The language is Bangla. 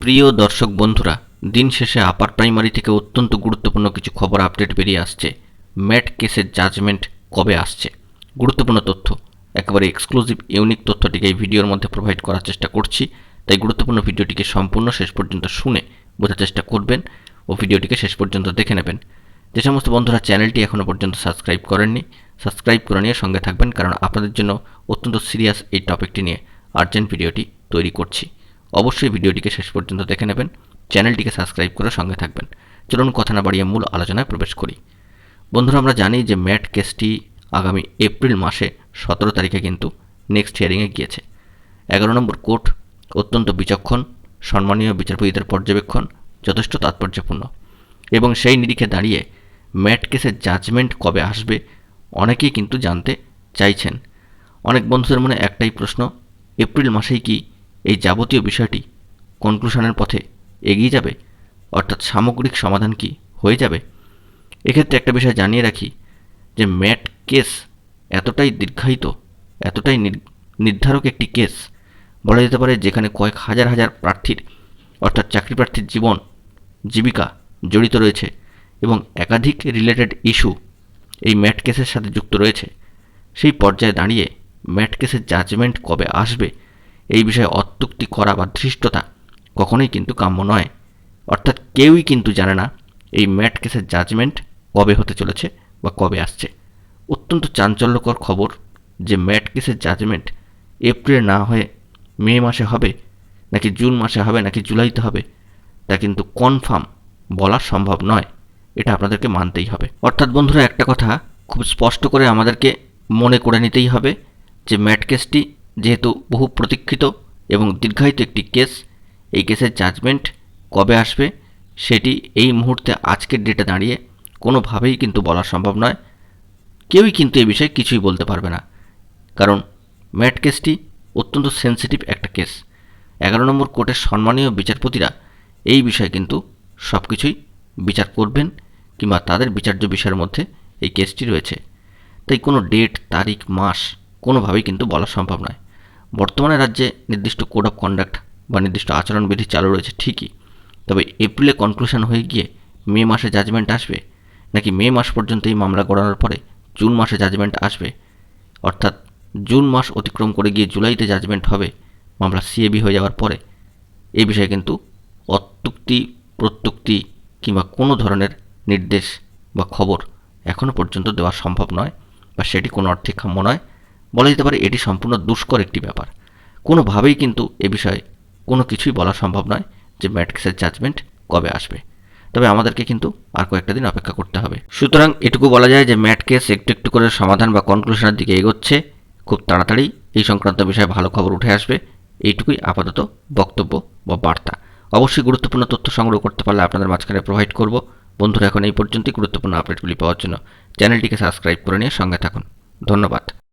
প্রিয় দর্শক বন্ধুরা, দিন শেষে আপার প্রাইমারি থেকে অত্যন্ত গুরুত্বপূর্ণ কিছু খবর আপডেট বেরিয়ে আসছে। ম্যাট কেসের জাজমেন্ট কবে আসছে? গুরুত্বপূর্ণ তথ্য। একেবারে এক্সক্লুসিভ ইউনিক তথ্যটিকে এই ভিডিওর মধ্যে প্রোভাইড করার চেষ্টা করছি, তাই গুরুত্বপূর্ণ ভিডিওটিকে সম্পূর্ণ শেষ পর্যন্ত শুনে বোঝার চেষ্টা করবেন ও ভিডিওটিকে শেষ পর্যন্ত দেখে নেবেন। যে সমস্ত বন্ধুরা চ্যানেলটি এখনও পর্যন্ত সাবস্ক্রাইব করেননি সাবস্ক্রাইব করে নিয়ে সঙ্গে থাকবেন, কারণ আপনাদের জন্য অত্যন্ত সিরিয়াস এই টপিকটি নিয়ে আর্জেন্ট ভিডিওটি তৈরি করছি। অবশ্যই ভিডিওটিকে শেষ পর্যন্ত দেখে নেবেন, চ্যানেলটিকে সাবস্ক্রাইব করে সঙ্গে থাকবেন। চলুন কথা না বাড়িয়ে মূল আলোচনায় প্রবেশ করি। বন্ধুরা, আমরা জানি যে ম্যাট কেসটি আগামী এপ্রিল মাসে সতেরো তারিখে কিন্তু নেক্সট হিয়ারিংয়ে গিয়েছে। এগারো নম্বর কোর্ট অত্যন্ত বিচক্ষণ, সম্মানীয় বিচারপতিদের পর্যবেক্ষণ যথেষ্ট তাৎপর্যপূর্ণ এবং সেই নিরিখে দাঁড়িয়ে ম্যাট কেসের জাজমেন্ট কবে আসবে অনেকেই কিন্তু জানতে চাইছেন। অনেক বন্ধুদের মনে একটাই প্রশ্ন, এপ্রিল মাসেই কি এই যাবতীয় বিষয়টি কনক্লুশনের পথে এগিয়ে যাবে? অর্থাৎ সামগ্রিক সমাধান কি হয়ে যাবে? এক্ষেত্রে একটা বিষয় জানিয়ে রাখি যে ম্যাট কেস এতটাই দীর্ঘায়িত, এতটাই নির্ধারক একটি কেস। বলা যেতে পারে যেখানে কয়েক হাজার হাজার প্রার্থীর, অর্থাৎ চাকরি প্রার্থীর জীবন, জীবিকা জড়িত রয়েছে এবং একাধিক রিলেটেড ইস্যু এই ম্যাট কেসের সাথে যুক্ত রয়েছে। সেই পর্যায়ে দাঁড়িয়ে ম্যাট কেসের জাজমেন্ট কবে আসবে এই বিষয়ে অত্যুক্তি করা বা ধৃষ্টতা কখনোই কিন্তু কাম্য নয়। অর্থাৎ কেউই কিন্তু জানে না এই ম্যাট কেসের জাজমেন্ট কবে হতে চলেছে বা কবে আসছে। অত্যন্ত চাঞ্চল্যকর খবর যে ম্যাট কেসের জাজমেন্ট এপ্রিলে না হয়ে মে মাসে হবে, নাকি জুন মাসে হবে, নাকি জুলাইতে হবে, তা কিন্তু কনফার্ম বলা সম্ভব নয়। এটা আপনাদেরকে মানতেই হবে। অর্থাৎ বন্ধুরা, একটা কথা খুব স্পষ্ট করে আমাদেরকে মনে করে নিতেই হবে যে ম্যাট কেসটি যেহেতু বহু প্রতীক্ষিত এবং দীর্ঘায়িত একটি কেস, এই কেসের জাজমেন্ট কবে আসবে সেটি এই মুহূর্তে আজকের ডেটে দাঁড়িয়ে কোনোভাবেই কিন্তু বলা সম্ভব নয়। কেউই কিন্তু এ বিষয়ে কিছুই বলতে পারবে না। কারণ ম্যাট কেসটি অত্যন্ত সেন্সিটিভ একটা কেস। এগারো নম্বর কোর্টের সম্মানীয় বিচারপতিরা এই বিষয়ে কিন্তু সব কিছুই বিচার করবেন কিংবা তাদের বিচার্য বিষয়ের মধ্যে এই কেসটি রয়েছে। তাই কোনো ডেট তারিখ, মাস কোনোভাবেই কিন্তু বলা সম্ভব নয়। বর্তমানে রাজ্যে নির্দিষ্ট কোড অফ কন্ডাক্ট বা নির্দিষ্ট আচরণবিধি চালু রয়েছে, ঠিকই। তবে এপ্রিলে কনক্লুশন হয়ে গিয়ে মে মাসে জাজমেন্ট আসবে, নাকি মে মাস পর্যন্ত এই মামলা গড়ানোর পরে জুন মাসে জাজমেন্ট আসবে? অর্থাৎ জুন মাস অতিক্রম করে গিয়ে জুলাইতে জাজমেন্ট হবে, মামলা সিএবি হয়ে যাওয়ার পরে। এই বিষয়ে কিন্তু অত্যুক্তি, প্রত্যুক্তি কিংবা কোনো ধরনের নির্দেশ বা খবর এখনও পর্যন্ত দেওয়া সম্ভব নয় বা সেটি কোনো অর্থে কাম্য নয়। বলা যেতে পারে এটি সম্পূর্ণ দুষ্কর একটি ব্যাপার। কোনোভাবেই কিন্তু এ বিষয়ে কোনো কিছুই বলা সম্ভব নয় যে ম্যাট্রিক্সের জাজমেন্ট কবে আসবে। তবে আমাদেরকে কিন্তু আর কয়েকটা দিন অপেক্ষা করতে হবে। সুতরাং এটুকু বলা যায় যে ম্যাট কেস একটু একটু করে সমাধান বা কনক্লুশনের দিকে এগোচ্ছে। খুব তাড়াতাড়ি এই সংক্রান্ত বিষয়ে ভালো খবর উঠে আসবে। এইটুকুই আপাতত বক্তব্য বা বার্তা। অবশ্যই গুরুত্বপূর্ণ তথ্য সংগ্রহ করতে পারলে আপনাদের মাঝখানে প্রোভাইড করব। বন্ধুরা, এখন এই পর্যন্তই। গুরুত্বপূর্ণ আপডেটগুলি পাওয়ার জন্য চ্যানেলটিকে সাবস্ক্রাইব করে নিয়ে সঙ্গে থাকুন। ধন্যবাদ।